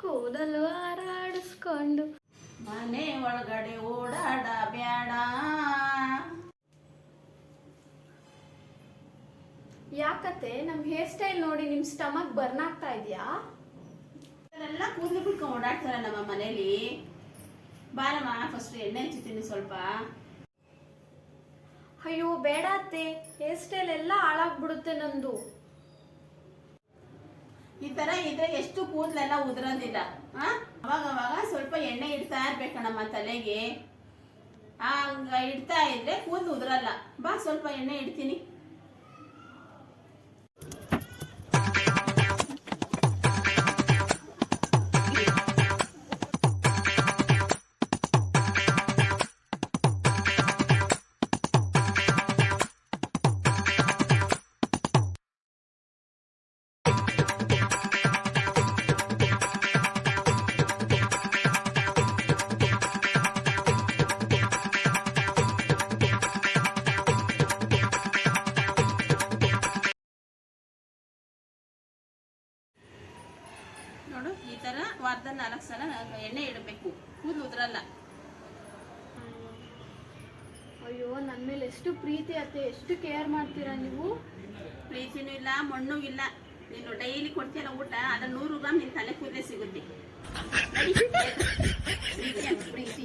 ಕೂದಲು ಹಾರಾಡಿಸ್ಕೊಂಡು. ಮನೆ ಒಳಗಡೆ ಓಡಾಡ ಬ್ಯಾಡ. ಯಾಕತ್ತೆ ನಮ್ ಹೇರ್ ಸ್ಟೈಲ್ ನೋಡಿ ನಿಮ್ ಸ್ಟಮಕ್ ಬರ್ನ್ ಆಗ್ತಾ ಇದೆಯಾ? ಎಲ್ಲ ಕೂದಲು ಬಿಟ್ಕೊಂಡು ಓಡಾಡ್ತಾರೆ ನಮ್ಮ ಮನೇಲಿ. ಬಾರಮ್ಮ ಫಸ್ಟ್ ಎಣ್ಣೆ ಹಚ್ಚುತ್ತೀನಿ ಸ್ವಲ್ಪ. ಅಯ್ಯೋ ಬೇಡ ಅತ್ತೆ. ಹೇರ್ ಸ್ಟೈಲ್ ಎಲ್ಲ ಹಾಳಾಗ್ಬಿಡುತ್ತೆ ನಂದು. ಈ ತರ ಇದ್ರೆ ಎಷ್ಟು ಕೂದಲೆಲ್ಲ ಉದುರೋದಿಲ್ಲ? ಅವಾಗ ಅವಾಗ ಸ್ವಲ್ಪ ಎಣ್ಣೆ ಇಡ್ತಾ ಇರ್ಬೇಕಣಮ್ಮ ತಲೆಗೆ. ಹಂಗ ಇಡ್ತಾ ಇದ್ರೆ ಕೂದಲು ಉದ್ರಲ್ಲ. ಬಾ, ಸ್ವಲ್ಪ ಎಣ್ಣೆ ಇಡ್ತೀನಿ ನೋಡು ಈ ತರ ವಾರದ ನಾಲ್ಕು ಸಲ ಎಣ್ಣೆ ಇಡಬೇಕು. ಕೂದಲು ಉದ್ರಲ್ಲ. ಅಯ್ಯೋ ನನ್ನ ಮೇಲೆ ಎಷ್ಟು ಪ್ರೀತಿ ಅತ್ತೆ ಎಷ್ಟು ಕೇರ್ ಮಾಡ್ತೀರಾ ನೀವು? ಪ್ರೀತಿನೂ ಇಲ್ಲ ಮಣ್ಣು ಇಲ್ಲ. ನೀನು ಡೈಲಿ ಕೊಡ್ತೀಯಲ್ಲ ಊಟ ಅದ್ರ ನೂರು ಗ್ರಾಮ್ ನಿನ್ ತಲೆ ಕೂದಲೇ ಸಿಗುತ್ತೆ. ಪ್ರೀತಿ